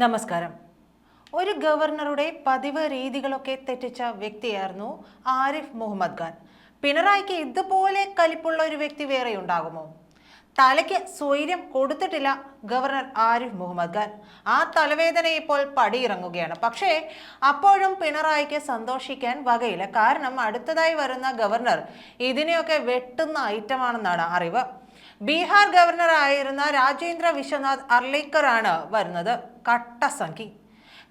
നമസ്കാരം. ഒരു ഗവർണറുടെ പതിവ് രീതികളൊക്കെ തെറ്റിച്ച വ്യക്തിയായിരുന്നു ആരിഫ് മുഹമ്മദ് ഖാൻ. പിണറായിക്ക് ഇതുപോലെ കലിപ്പുള്ള ഒരു വ്യക്തി വേറെ ഉണ്ടാകുമോ? തലയ്ക്ക് സ്വൈര്യം കൊടുത്തിട്ടില്ല ഗവർണർ ആരിഫ് മുഹമ്മദ് ഖാൻ. ആ തലവേദന ഇപ്പോൾ പടിയിറങ്ങുകയാണ്. പക്ഷേ അപ്പോഴും പിണറായിക്ക് സന്തോഷിക്കാൻ വകയില്ല. കാരണം അടുത്തതായി വരുന്ന ഗവർണർ ഇതിനെയൊക്കെ വെട്ടുന്ന ഐറ്റമാണെന്നാണ് അറിവ്. ബീഹാർ ഗവർണർ ആയിരുന്ന രാജേന്ദ്ര വിശ്വനാഥ് അർലേക്കർ ആണ് വരുന്നത് കട്ടസംഖി.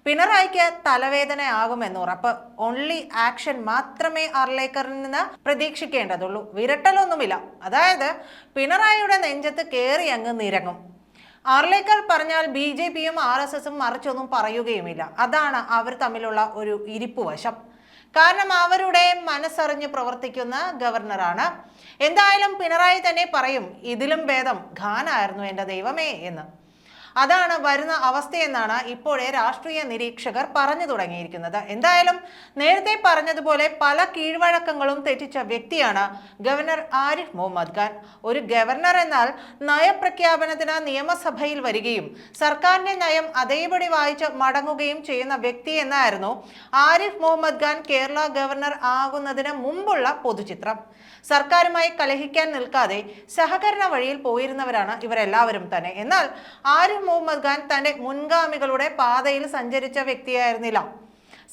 പിണറായിക്ക് തലവേദനയാകുമെന്ന് ഉറപ്പ്. ഓൺലി ആക്ഷൻ മാത്രമേ അർലേക്കറിൽ നിന്ന് പ്രതീക്ഷിക്കേണ്ടതുള്ളൂ. വിരട്ടലൊന്നുമില്ല. അതായത് പിണറായിയുടെ നെഞ്ചത്ത് കയറി അങ്ങ് നിരങ്ങും. അർലേക്കർ പറഞ്ഞാൽ ബി ജെ പിയും ആർ എസ് എസും മറിച്ചൊന്നും പറയുകയുമില്ല. അതാണ് അവർ തമ്മിലുള്ള ഒരു ഇരിപ്പുവശം. കാരണം അവരുടെ മനസ്സറിഞ്ഞ് പ്രവർത്തിക്കുന്ന ഗവർണറാണ്. എന്തായാലും പിണറായി തന്നെ പറയും ഇതിലും ഭേദം ഖാനായിരുന്നു എന്റെ ദൈവമേ എന്ന്. അതാണ് വരുന്ന അവസ്ഥയെന്നാണ് ഇപ്പോഴേ രാഷ്ട്രീയ നിരീക്ഷകർ പറഞ്ഞു തുടങ്ങിയിരിക്കുന്നത്. എന്തായാലും നേരത്തെ പറഞ്ഞതുപോലെ പല കീഴ്വഴക്കങ്ങളും തെറ്റിച്ച വ്യക്തിയാണ് ഗവർണർ ആരിഫ് മുഹമ്മദ് ഖാൻ. ഒരു ഗവർണർ എന്നാൽ നയപ്രഖ്യാപനത്തിന് നിയമസഭയിൽ വരികയും സർക്കാരിന്റെ നയം അതേപടി വായിച്ച് മടങ്ങുകയും ചെയ്യുന്ന വ്യക്തി എന്നായിരുന്നു ആരിഫ് മുഹമ്മദ് ഖാൻ കേരള ഗവർണർ ആകുന്നതിന് മുമ്പുള്ള പൊതുചിത്രം. സർക്കാരുമായി കലഹിക്കാൻ നിൽക്കാതെ സഹകരണ വഴിയിൽ പോയിരുന്നവരാണ് ഇവരെല്ലാവരും തന്നെ. എന്നാൽ ആരിഫ് മുഹമ്മദ് ഖാൻ തന്റെ മുൻഗാമികളുടെ പാതയിൽ സഞ്ചരിച്ച വ്യക്തിയായിരുന്നില്ല.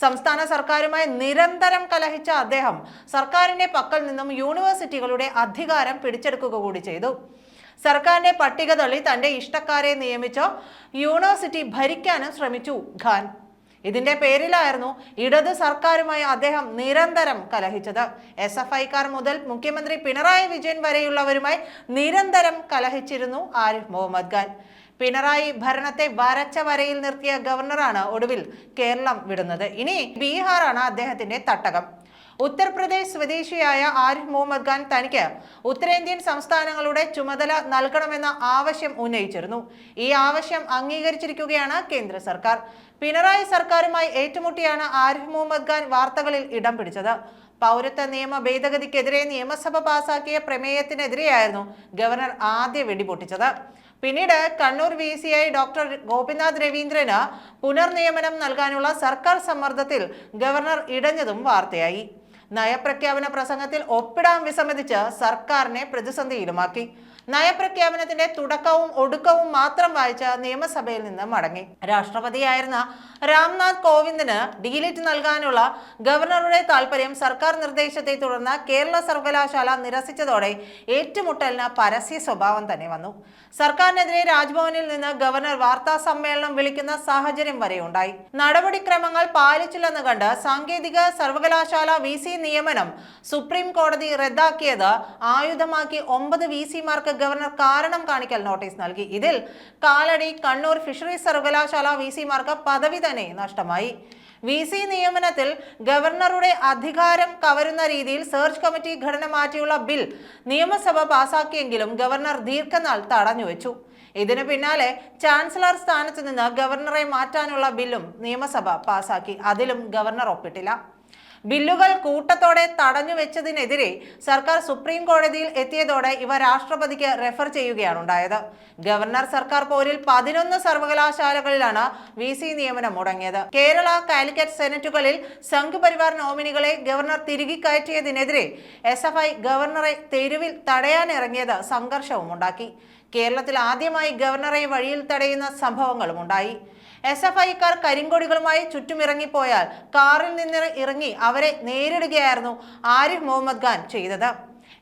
സംസ്ഥാന സർക്കാരുമായി നിരന്തരം കലഹിച്ച അദ്ദേഹം സർക്കാരിന്റെ പക്കൽ നിന്നും യൂണിവേഴ്സിറ്റികളുടെ അധികാരം പിടിച്ചെടുക്കുക കൂടി ചെയ്തു. സർക്കാരിന്റെ പട്ടിക തള്ളി തന്റെ ഇഷ്ടക്കാരെ നിയമിച്ച് യൂണിവേഴ്സിറ്റി ഭരിക്കാനും ശ്രമിച്ചു ഖാൻ. ഇതിന്റെ പേരിലായിരുന്നു ഇടത് സർക്കാരുമായി അദ്ദേഹം നിരന്തരം കലഹിച്ചത്. എസ് എഫ് ഐക്കാർ മുതൽ മുഖ്യമന്ത്രി പിണറായി വിജയൻ വരെയുള്ളവരുമായി നിരന്തരം കലഹിച്ചിരുന്നു ആരിഫ് മുഹമ്മദ് ഖാൻ. പിണറായി ഭരണത്തെ വരച്ച വരയിൽ നിർത്തിയ ഗവർണറാണ് ഒടുവിൽ കേരളം വിടുന്നത്. ഇനി ബീഹാറാണ് അദ്ദേഹത്തിന്റെ തട്ടകം. ഉത്തർപ്രദേശ് സ്വദേശിയായ ആരിഫ് മുഹമ്മദ് ഖാൻ തനിക്ക് ഉത്തരേന്ത്യൻ സംസ്ഥാനങ്ങളുടെ ചുമതല നൽകണമെന്ന ആവശ്യം ഉന്നയിച്ചിരുന്നു. ഈ ആവശ്യം അംഗീകരിച്ചിരിക്കുകയാണ് കേന്ദ്ര സർക്കാർ. പിണറായി സർക്കാരുമായി ഏറ്റുമുട്ടിയാണ് ആരിഫ് മുഹമ്മദ് ഖാൻ വാർത്തകളിൽ ഇടം പിടിച്ചത്. പൗരത്വ നിയമ ഭേദഗതിക്കെതിരെ നിയമസഭ പാസാക്കിയ പ്രമേയത്തിനെതിരെയായിരുന്നു ഗവർണർ ആദ്യ വെടിപൊട്ടിച്ചത്. പിന്നീട് Kannur V C I doctor Gopinath രവീന്ദ്രന് പുനർനിയമനം നൽകാനുള്ള സർക്കാർ സമ്മർദ്ദത്തിൽ ഗവർണർ ഇടഞ്ഞതും വാർത്തയായി. നയപ്രഖ്യാപന പ്രസംഗത്തിൽ ഒപ്പിടാൻ വിസമ്മതിച്ച് സർക്കാരിനെ പ്രതിസന്ധിയിലുമാക്കി. നയപ്രഖ്യാപനത്തിന്റെ തുടക്കവും ഒടുക്കവും മാത്രം വായിച്ച നിയമസഭയിൽ നിന്ന് മടങ്ങി. രാഷ്ട്രപതിയായിരുന്ന രാംനാഥ് കോവിന്ദിന് ഡിലിറ്റ് നൽകാനുള്ള ഗവർണറുടെ താൽപര്യം സർക്കാർ നിർദ്ദേശത്തെ തുടർന്ന് കേരള സർവകലാശാല നിരസിച്ചതോടെ ഏറ്റുമുട്ടലിന് പരസ്യ സ്വഭാവം തന്നെ വന്നു. സർക്കാരിനെതിരെ രാജ്ഭവനിൽ നിന്ന് ഗവർണർ വാർത്താ സമ്മേളനം വിളിക്കുന്ന സാഹചര്യം വരെ ഉണ്ടായി. നടപടിക്രമങ്ങൾ പാലിച്ചില്ലെന്ന് കണ്ട് സാങ്കേതിക സർവകലാശാല വി നിയമനം സുപ്രീം കോടതി റദ്ദാക്കിയത് ആയുധമാക്കി ഒമ്പത് വി സിമാർക്ക് ഗവർണർ കാരണം കാണിക്കൽ നോട്ടീസ് നൽകി. ഇതിൽ കാലടി കണ്ണൂർ ഫിഷറീസ് സർവകലാശാല വി സിമാർക്ക് പദവി തന്നെ നഷ്ടമായി. വി സി നിയമനത്തിൽ ഗവർണറുടെ അധികാരം കവരുന്ന രീതിയിൽ സെർച്ച് കമ്മിറ്റി ഘടന മാറ്റിയുള്ള ബിൽ നിയമസഭ പാസാക്കിയെങ്കിലും ഗവർണർ ദീർഘനാൾ തടഞ്ഞുവെച്ചു. ഇതിനു പിന്നാലെ ചാൻസലർ സ്ഥാനത്ത് നിന്ന് ഗവർണറെ മാറ്റാനുള്ള ബില്ലും നിയമസഭ പാസാക്കി. അതിലും ഗവർണർ ഒപ്പിട്ടില്ല. ബില്ലുകൾ കൂട്ടത്തോടെ തടഞ്ഞു വെച്ചതിനെതിരെ സർക്കാർ സുപ്രീം കോടതിയിൽ എത്തിയതോടെ ഇവ രാഷ്ട്രപതിക്ക് റെഫർ ചെയ്യുകയാണ് ഉണ്ടായത്. ഗവർണർ സർക്കാർ പോരിൽ പതിനൊന്ന് സർവകലാശാലകളിലാണ് വി സി നിയമനം മുടങ്ങിയത്. കേരള കാലിക്കറ്റ് സെനറ്റുകളിൽ സംഘ് പരിവാർ നോമിനികളെ ഗവർണർ തിരികെ കയറ്റിയതിനെതിരെ എസ് എഫ് ഐ ഗവർണറെ തെരുവിൽ തടയാനിറങ്ങിയത് സംഘർഷവും ഉണ്ടാക്കി. കേരളത്തിൽ ആദ്യമായി ഗവർണറെ വഴിയിൽ തടയുന്ന സംഭവങ്ങളും ഉണ്ടായി. എസ് എഫ് ഐക്കാർ കരിങ്കൊടികളുമായി ചുറ്റുമിറങ്ങിപ്പോയാൽ കാറിൽ നിന്ന് ഇറങ്ങി അവരെ നേരിടുകയായിരുന്നു ആരിഫ് മുഹമ്മദ് ഖാൻ ചെയ്തത്.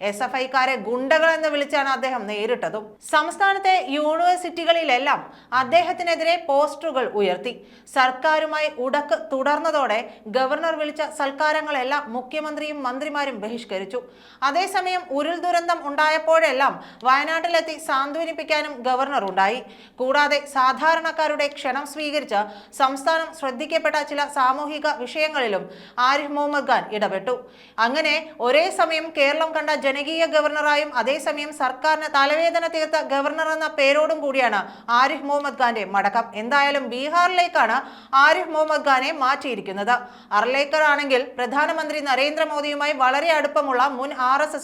എസ് എഫ് ഐക്കാരെ ഗുണ്ടകൾ എന്ന് വിളിച്ചാണ് അദ്ദേഹം നേരിട്ടതും. സംസ്ഥാനത്തെ യൂണിവേഴ്സിറ്റികളിലെല്ലാം അദ്ദേഹത്തിനെതിരെ പോസ്റ്ററുകൾ ഉയർത്തി. സർക്കാരുമായി ഉടക്ക് തുടർന്നതോടെ ഗവർണർ വിളിച്ച സൽക്കാരങ്ങളെല്ലാം മുഖ്യമന്ത്രിയും മന്ത്രിമാരും ബഹിഷ്കരിച്ചു. അതേസമയം ഉരുൾ ദുരന്തം ഉണ്ടായപ്പോഴെല്ലാം വയനാട്ടിലെത്തി സാന്ത്വനിപ്പിക്കാനും ഗവർണർ ഉണ്ടായി. കൂടാതെ സാധാരണക്കാരുടെ ക്ഷണം സ്വീകരിച്ച് സംസ്ഥാനം ശ്രദ്ധിക്കപ്പെട്ട ചില സാമൂഹിക വിഷയങ്ങളിലും ആരിഫ് മുഹമ്മദ് ഖാൻ ഇടപെട്ടു. അങ്ങനെ ഒരേ സമയം കേരളം കണ്ട ജനകീയ ഗവർണറായും അതേസമയം സർക്കാരിന് തലവേദന തീർത്ത ഗവർണർ എന്ന പേരോടും കൂടിയാണ് ആരിഫ് മുഹമ്മദ് ഖാന്റെ മടക്കം. എന്തായാലും ബീഹാറിലേക്കാണ് ആരിഫ് മുഹമ്മദ് ഖാനെ മാറ്റിയിരിക്കുന്നത്. അർലേക്കർ ആണെങ്കിൽ പ്രധാനമന്ത്രി നരേന്ദ്രമോദിയുമായി വളരെ അടുപ്പമുള്ള മുൻ ആർ എസ്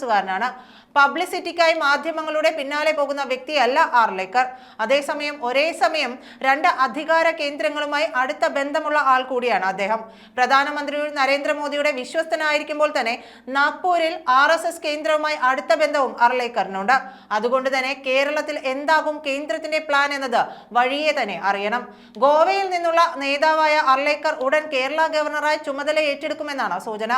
പബ്ലിസിറ്റിക്കായി മാധ്യമങ്ങളുടെ പിന്നാലെ പോകുന്ന വ്യക്തിയല്ല ആർലേക്കർ. അതേസമയം ഒരേ സമയം രണ്ട് അധികാര കേന്ദ്രങ്ങളുമായി അടുത്ത ബന്ധമുള്ള ആൾ കൂടിയാണ് അദ്ദേഹം. പ്രധാനമന്ത്രി നരേന്ദ്രമോദിയുടെ വിശ്വസ്തനായിരിക്കുമ്പോൾ തന്നെ നാഗ്പൂരിൽ ആർ എസ് എസ് കേന്ദ്രവുമായി അടുത്ത ബന്ധവും അർലേക്കറിനുണ്ട് അതുകൊണ്ട് തന്നെ കേരളത്തിൽ എന്താകും കേന്ദ്രത്തിന്റെ പ്ലാൻ എന്നത് വഴിയെ തന്നെ അറിയണം. ഗോവയിൽ നിന്നുള്ള നേതാവായ അർലേക്കർ ഉടൻ കേരള ഗവർണറായി ചുമതല ഏറ്റെടുക്കുമെന്നാണ് സൂചന.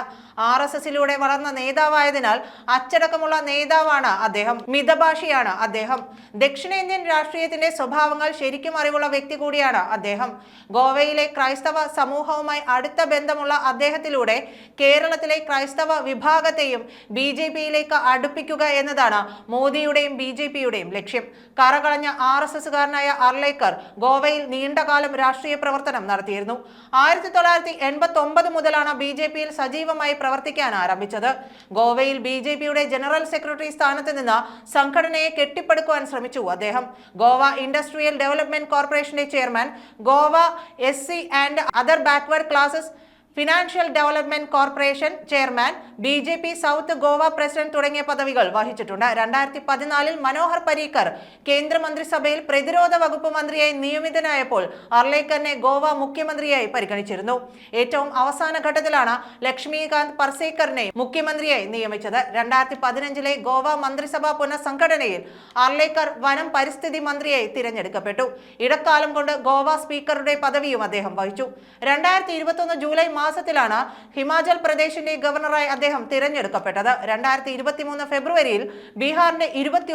ആർ എസ് എസിലൂടെ വളർന്ന നേതാവായതിനാൽ അച്ചടക്കമുള്ള നേതാവാണ് അദ്ദേഹം. മിതഭാഷിയാണ് അദ്ദേഹം. ദക്ഷിണേന്ത്യൻ രാഷ്ട്രീയത്തിന്റെ സ്വഭാവങ്ങൾ ശരിക്കും അറിവുള്ള വ്യക്തി കൂടിയാണ് അദ്ദേഹം. ഗോവയിലെ ക്രൈസ്തവ സമൂഹവുമായി അടുത്ത ബന്ധമുള്ള അദ്ദേഹത്തിലൂടെ കേരളത്തിലെ ക്രൈസ്തവ വിഭാഗത്തെയും ബി ജെ പിയിലേക്ക് അടുപ്പിക്കുക എന്നതാണ് മോദിയുടെയും ബി ജെ പിയുടെയും ലക്ഷ്യം. കറകളഞ്ഞ ആർ എസ് എസുകാരനായ അർലേക്കർ ഗോവയിൽ നീണ്ടകാലം രാഷ്ട്രീയ പ്രവർത്തനം നടത്തിയിരുന്നു. ആയിരത്തി തൊള്ളായിരത്തി എൺപത്തി ഒമ്പത് മുതലാണ് ബി ജെ പിയിൽ സജീവമായി പ്രവർത്തിക്കാൻ ആരംഭിച്ചത്. ഗോവയിൽ ബി ജെ പിയുടെ ജനറൽ സെക്രട്ടറി സ്ഥാനത്ത് നിന്ന് സംഘടനയെ കെട്ടിപ്പടുക്കുവാൻ ശ്രമിച്ചു. അദ്ദേഹം ഗോവ ഇൻഡസ്ട്രിയൽ ഡെവലപ്മെന്റ് കോർപ്പറേഷന്റെ chairman Goa S and other backward classes financial development corporation chairman B J P south Goa president തുടങ്ങിയ പദവികൾ വഹിച്ചിട്ടുണ്ട്. രണ്ടായിരത്തി പതിനാലിൽ മനോഹർ പരീക്കർ കേന്ദ്രമന്ത്രിസഭയിൽ പ്രതിരോധ വകുപ്പ് മന്ത്രിയായി നിയമിതനായപ്പോൾ അർലേക്കറിനെ ഗോവ മുഖ്യമന്ത്രിയായി പരിഗണിച്ചിരുന്നു. ഏറ്റവും അവസാന ഘട്ടത്തിലാണ് ലക്ഷ്മികാന്ത് പർസേക്കറിനെ മുഖ്യമന്ത്രിയായി നിയമിച്ചത്. രണ്ടായിരത്തി പതിനഞ്ചിലെ ഗോവ മന്ത്രിസഭാ പുനഃസംഘടനയിൽ അർലേക്കർ വനം പരിസ്ഥിതി മന്ത്രിയായി തിരഞ്ഞെടുക്കപ്പെട്ടു. ഇടക്കാലം കൊണ്ട് ഗോവ സ്പീക്കറുടെ പദവിയും അദ്ദേഹം വഹിച്ചു. രണ്ടായിരത്തി ഇരുപത്തൊന്ന് ജൂലൈ മാസത്തിലാണ് ഹിമാചൽ പ്രദേശിന്റെ ഗവർണറായി അദ്ദേഹം തിരഞ്ഞെടുക്കപ്പെട്ടത്. രണ്ടായിരത്തി ഫെബ്രുവരിയിൽ ബീഹാറിന്റെ ഇരുപത്തി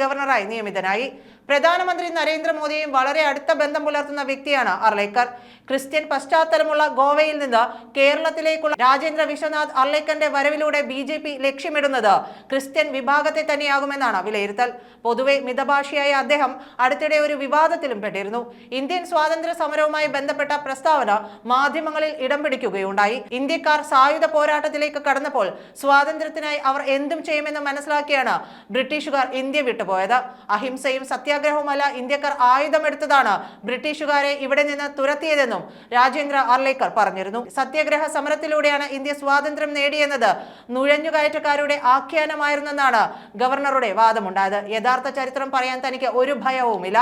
ഗവർണറായി നിയമിതനായി. പ്രധാനമന്ത്രി നരേന്ദ്രമോദിയും വളരെ അടുത്ത ബന്ധം പുലർത്തുന്ന വ്യക്തിയാണ് അർലേക്കർ. ക്രിസ്ത്യൻ പശ്ചാത്തലമുള്ള ഗോവയിൽ നിന്ന് കേരളത്തിലേക്കുള്ള രാജേന്ദ്ര വിശ്വനാഥ് അർലേക്കറിന്റെ വരവിലൂടെ ബി ജെ പി ലക്ഷ്യമിടുന്നത് ക്രിസ്ത്യൻ വിഭാഗത്തെ തന്നെയാകുമെന്നാണ് വിലയിരുത്തൽ. പൊതുവെ മിതഭാഷിയായ അദ്ദേഹം അടുത്തിടെ ഒരു വിവാദത്തിലും പെട്ടിരുന്നു. ഇന്ത്യൻ സ്വാതന്ത്ര്യ സമരവുമായി ബന്ധപ്പെട്ട പ്രസ്താവന മാധ്യമങ്ങളിൽ ഇടം പിടിക്കുകയുണ്ടായി. ഇന്ത്യക്കാർ സായുധ പോരാട്ടത്തിലേക്ക് കടന്നപ്പോൾ സ്വാതന്ത്ര്യത്തിനായി അവർ എന്തും ചെയ്യുമെന്ന് മനസ്സിലാക്കിയാണ് ബ്രിട്ടീഷുകാർ ഇന്ത്യ വിട്ടുപോയത്. അഹിംസയും സത്യാഗ്രഹവുമല്ല ഇന്ത്യക്കാർ ആയുധമെടുത്തതാണ്. ബ്രിട്ടീഷുകാരെ ഇവിടെ നിന്ന് തുരത്തിയതെന്നും രാജേന്ദ്ര അർലേക്കർ പറഞ്ഞിരുന്നു. സത്യാഗ്രഹ സമരത്തിലൂടെയാണ് ഇന്ത്യ സ്വാതന്ത്ര്യം നേടിയെന്നത്. നുഴഞ്ഞുകയറ്റക്കാരുടെ ആഖ്യാനമായിരുന്നെന്നാണ് ഗവർണറുടെ വാദമുണ്ടായത്. യഥാർത്ഥ ചരിത്രം പറയാൻ തനിക്ക് ഒരു ഭയവുമില്ല.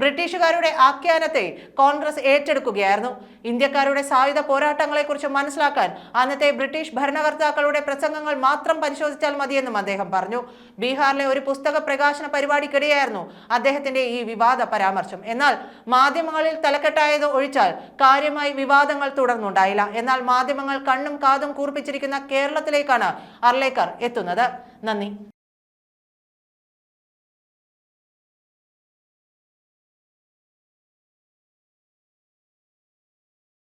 ബ്രിട്ടീഷുകാരുടെ ആഖ്യാനത്തെ കോൺഗ്രസ് ഏറ്റെടുക്കുകയായിരുന്നു. ഇന്ത്യക്കാരുടെ സായുധ പോരാട്ടങ്ങളെക്കുറിച്ച് മനസ്സിലാക്കാൻ അന്നത്തെ ബ്രിട്ടീഷ് ഭരണകർത്താക്കളുടെ പ്രസംഗങ്ങൾ മാത്രം പരിശോധിച്ചാൽ മതിയെന്നും അദ്ദേഹം പറഞ്ഞു. ബീഹാറിലെ ഒരു പുസ്തക പ്രകാശന പരിപാടിക്കിടെയായിരുന്നു അദ്ദേഹത്തിന്റെ ഈ വിവാദ പരാമർശം. എന്നാൽ മാധ്യമങ്ങളിൽ തലക്കെട്ടായത് ഒഴിച്ചാൽ കാര്യമായി വിവാദങ്ങൾ തുടർന്നുണ്ടായില്ല. എന്നാൽ മാധ്യമങ്ങൾ കണ്ണും കാതും കൂർപ്പിച്ചിരിക്കുന്ന കേരളത്തിലേക്കാണ് അർലേക്കർ എത്തുന്നത്. നന്ദി.